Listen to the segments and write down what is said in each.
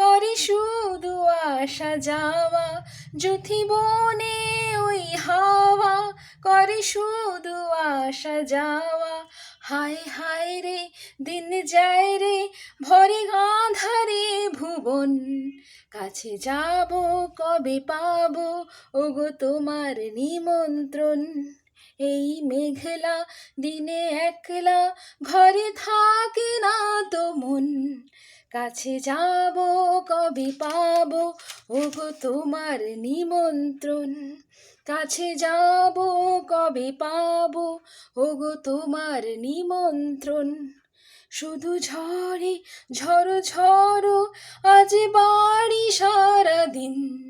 করে শুধু আসা যাওয়া, যথি বনে ওই হাওয়া, করে শুধু আসা যাওয়া। হায় হায় রে, দিন যায় রে, ভরে গাঁধারে ভুবন। কাছে যাব, কবে পাবো, ওগো তোমার নিমন্ত্রণ। এই মেঘলা, দিনে একলা, ঘরে থাকে না তো মন। কাছে যাব, কবে পাব? ওগো তোমার নিমন্ত্রণ। কাছে যাব, কবে পাব? ওগো তোমার নিমন্ত্রণ। শুধু ঝড়ে, ঝড়ো ঝড়ো, আজ বাড়ি সারাদিন।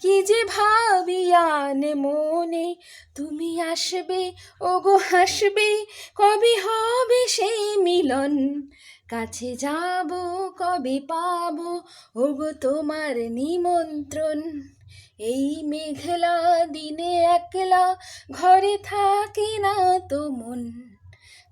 কি যে ভাবি আন মনে? তুমি আসবে, ওগো হাসবে, কবে হবে সেই মিলন? কাছে যাব, কবে পাবো, ওগো তোমার নিমন্ত্রণ? এই মেঘলা দিনে একলা ঘরে থাকে না তো মন।